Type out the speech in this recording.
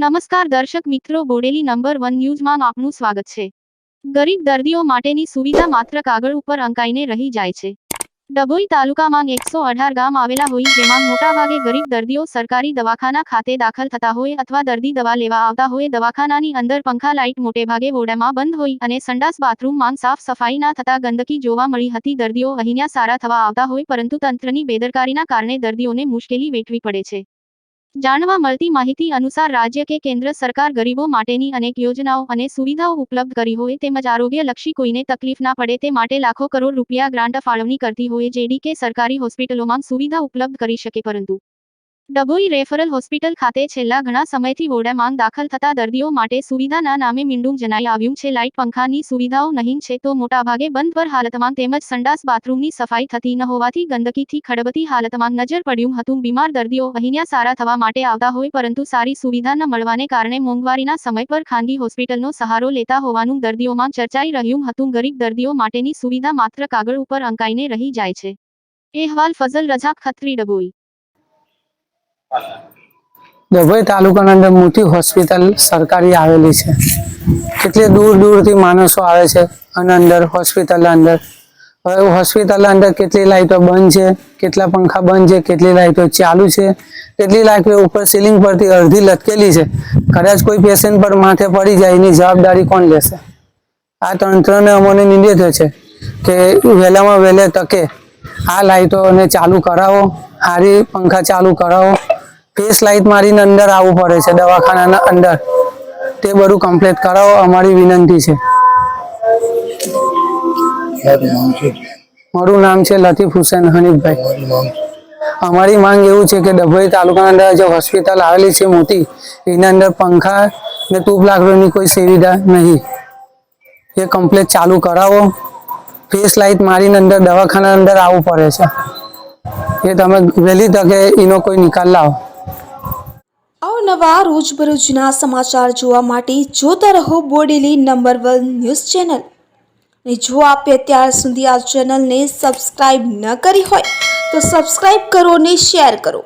નમસ્કાર દર્શક મિત્રો, બોડેલી નંબર વન ન્યૂઝમાં આપનું સ્વાગત છે. ગરીબ દર્દીઓ માટેની સુવિધા માત્ર કાગળ ઉપર અંકાઈને રહી જાય છે. ડભોઈ તાલુકામાં એકસો અઢાર ગામ આવેલા હોય, જેમાં મોટાભાગે ગરીબ દર્દીઓ સરકારી દવાખાના ખાતે દાખલ થતા હોય અથવા દર્દી દવા લેવા આવતા હોય, દવાખાનાની અંદર પંખા લાઇટ મોટેભાગે ઓરડામાં બંધ હોય અને સંડાસ બાથરૂમમાં સાફ સફાઈ ના થતા ગંદકી જોવા મળી હતી. દર્દીઓ અહીંયા સારા થવા આવતા હોય, પરંતુ તંત્રની બેદરકારીના કારણે દર્દીઓને મુશ્કેલી વેઠવી પડે છે. જાણવા મળતી માહિતી અનુસાર રાજ્ય કે કેન્દ્ર સરકાર ગરીબો માટેની અનેક યોજનાઓ અને સુવિધાઓ ઉપલબ્ધ કરી હોય તેમજ આરોગ્યલક્ષી કોઈને તકલીફ ના પડે તે માટે લાખો કરોડ રૂપિયા ગ્રાન્ટ ફાળવણી કરતી હોય જેડી કે સરકારી હોસ્પિટલોમાં સુવિધા ઉપલબ્ધ કરી શકે પરંતુ ડભોઈ રેફરલ હોસ્પિટલ ખાતે છેલ્લા ઘણા સમયથી વોર્ડમાં દાખલ થતા દર્દીઓ માટે સુવિધાના નામે મીંડું જણાઈ આવ્યું છે. લાઇટ પંખાની સુવિધાઓ નહીં છે તો મોટાભાગે બંધ પર હાલતમાં તેમજ સંડાસ બાથરૂમની સફાઈ થતી ન હોવાથી ગંદકીથી ખડબતી હાલતમાં નજર પડ્યું હતું. બીમાર દર્દીઓ અહીંયા સારા થવા માટે આવતા હોય પરંતુ સારી સુવિધા ન મળવાને કારણે મોંઘવારીના સમય પર ખાનગી હોસ્પિટલનો સહારો લેતા હોવાનું દર્દીઓમાં ચર્ચાઈ રહ્યું હતું. ગરીબ દર્દીઓ માટેની સુવિધા માત્ર કાગળ ઉપર અંકાઈને રહી જાય છે. અહેવાલ ફઝલ રઝા ખત્રી, ડભોઈ. ડભોઈ તાલુકાના અંદર મોટી હોસ્પિટલ સરકારી આવેલી છે. કેટલી દૂર દૂરથી માણસો આવે છે અને અંદર હોસ્પિટલ અંદર. હવે હોસ્પિટલ અંદર કેટલી લાઇટો બંધ છે, કેટલા પંખા બંધ છે, કેટલી લાઇટો ચાલુ છે, કેટલી લાઇટો ઉપર સીલિંગ પરથી અડધી લટકેલી છે. કદાચ કોઈ પેશન્ટ પર માથે પડી જાય, એની જવાબદારી કોણ લેશે? આ તંત્રને અમને નિવેદન છે કે વહેલામાં વહેલે તકે આ લાઇટોને ચાલુ કરાવો, હારી પંખા ચાલુ કરાવો ફેસ લાઇટ મારીને અંદર આવવું પડે છે દવાખાનાના અંદર. તે બધું કમ્પ્લીટ કરાવો અમારી વિનંતી છે. મારું નામ છે. લતીફ હુસેન હનીફભાઈ. અમારી માંગ એવું છે કે ડભોઈ તાલુકાના અંદર જે હોસ્પિટલ આવેલી છે મોટી એના અંદર પંખા ને ટ્યુબ લાકડીની કોઈ સુવિધા નહીં. એ કમ્પ્લીટ ચાલુ કરાવો. ફેસ લાઇટ મારીને અંદર દવાખાના અંદર આવવું પડે છે. એ તમે વહેલી તકે એનો કોઈ નિકાલ લાવો. અવનવા રોજબરોજના સમાચાર જોવા માટે જોતા રહો Bodeli number one news channel. અને જો આપે અત્યાર સુધી આ ચેનલને સબસ્ક્રાઈબ ન કરી હોય, તો સબસ્ક્રાઈબ કરો અને શેર કરો.